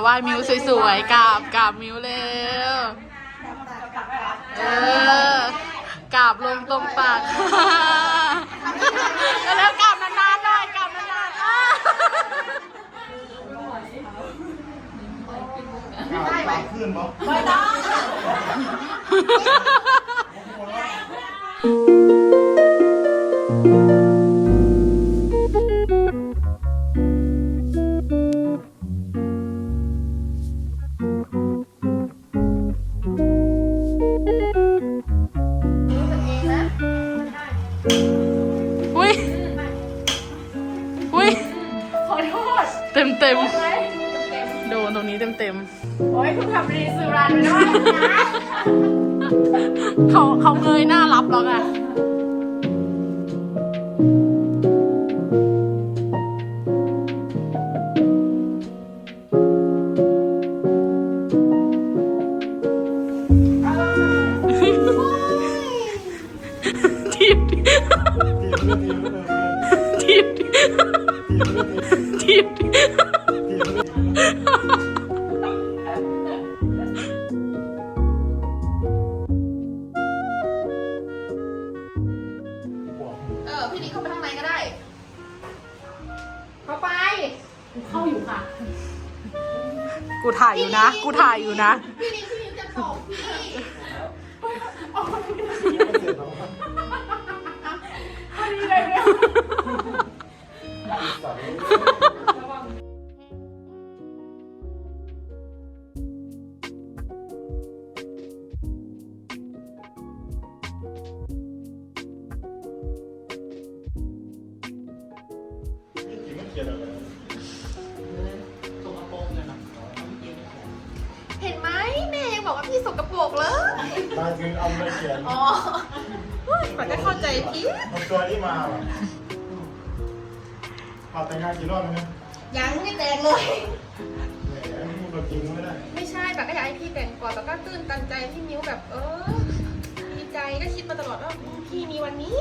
ไหว้มิวสวยๆกราบกราบมิวเร็วเออกราบลงตรงปากแล้ว เต็มเต็มโอ้ยคุณทำรีซูรันไม่ได้นะๆเขาเขาเงยหน้ารับแล้วไงทีบทีบทีบ เข้าอยู่ค่ะ กูถ่ายอยู่นะ กูถ่ายอยู่นะ พี่นิกพี่นิกจะตกพี่พ บอกว่าพี่สกปรกเลยตายคือเอามาเขียนอ๋อมันก็เข้าใจพี่เอาตัวนี้มาว่ะเอาแต่งงานกี่รอบแล้วเนี่ยยังไม่แต่งเลย แหมพูดแบบจริงไม่ได้ไม่ใช่แต่ก็อยากให้พี่แต่งก่อนแต่ก็ตื้นตันใจพี่มิ้วแบบเออดีใจก็คิดมาตลอดว่าพี่มีวันนี้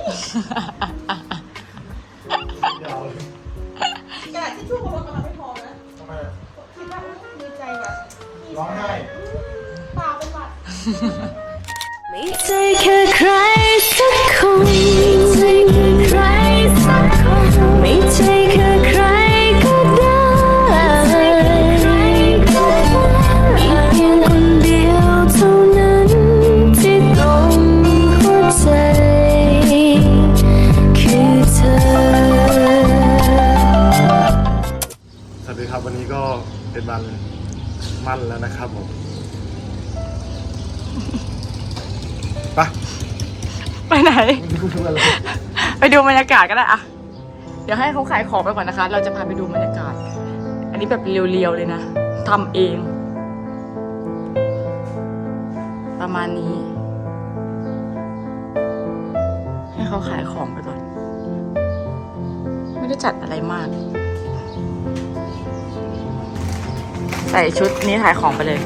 ไม่ใช่แค่ใครสักคนไม่ใช่แค่ใครสักคนไม่ใช่แค่ใครก็ได้มีเพียงคนเดียวเท่านั้นที่ตรงหัวใจ คือเธอ สวัสดีครับวันนี้ก็เป็นวันมั่นแล้วนะครับ ไปไปไหนไรไปดูบรรยากาศก็ได้อะเดี๋ยวให้เขาขายของไปก่อนนะคะ เราจะพาไปดูบรรยากาศ อันนี้แบบเรียวๆเลยนะทำเอง ประมาณนี้ ให้เขาขายของไปก่อน ไม่ได้จัดอะไรมาก ใส่ชุดนี้ขายของไปเลย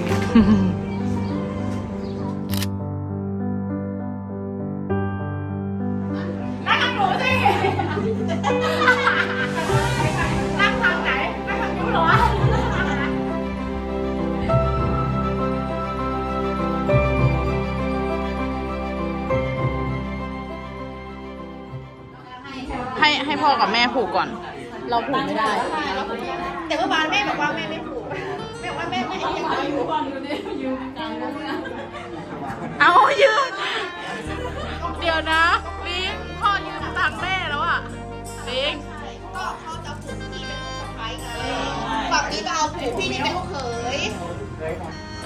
ให้ให้พ่อกับแม่ผูกก่อน เราผูกไม่ได้ แต่เมื่อวานแม่บอกว่าแม่ไม่ผูกแม่บอกว่าแม่ไม่ให้ยังอยู่เอายืมเดี๋ยวนะลิงพ่อยืมตังค์แม่แล้วอะลิงก็เขาจะผูกพี่เป็นลูกสะใภ้ไงฝั่งนี้ก็เอาผูกพี่นี่เป็นลูกเขย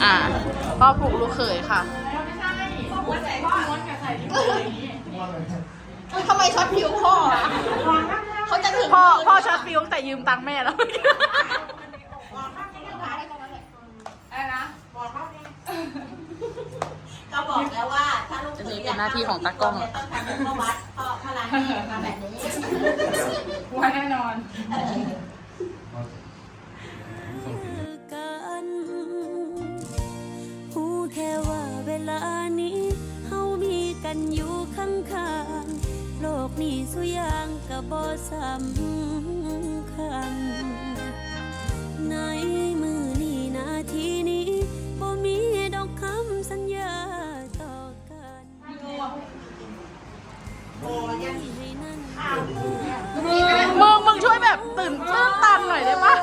อ่าพ่อผูกลูกเขยค่ะทำไมช็อตผิวพ่ออะเขาจะถึงพ่อพ่อช็อตฟิวตั้งแต่ยืมตังค์แม่แล้วก็บอกแล้วว่าถ้าลูกอันนี้เป็นหน้าที่ของตากล้อง ต้องทำเป็นวัดเพราะพลังแม่มาแบบนี้ว่าแน่นอนกัน บ่สำคัญ ในมือนี้นาทีนี้บ่มีดอกคำสัญญาต่อกันโอ้ยังใมึงมึงช่วยแบบตื่นตื่นตันหน่อยได้ปะ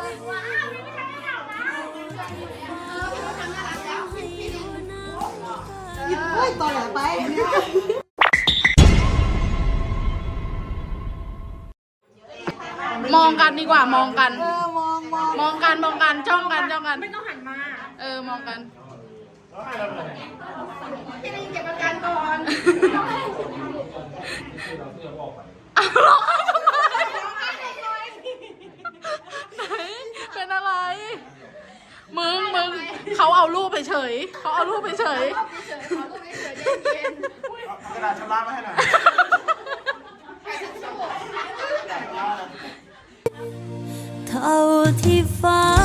เฮ้ยต่อหลังไป กันดีกว่ามองกัน เออมองมองมองกันมองกันจ้องกันจ้องกัน ไม่ต้องหันมา เออมองกันพี่ได้ยินเก็บอาการก่อนอ้าวร้องไห้ทำไมไหนเป็นอะไร มึงมึงเขาเอารูปไปเฉยเขาเอารูปไปเฉยกระดาษชำระมาให้หน่อยเท่าที่ฟ้า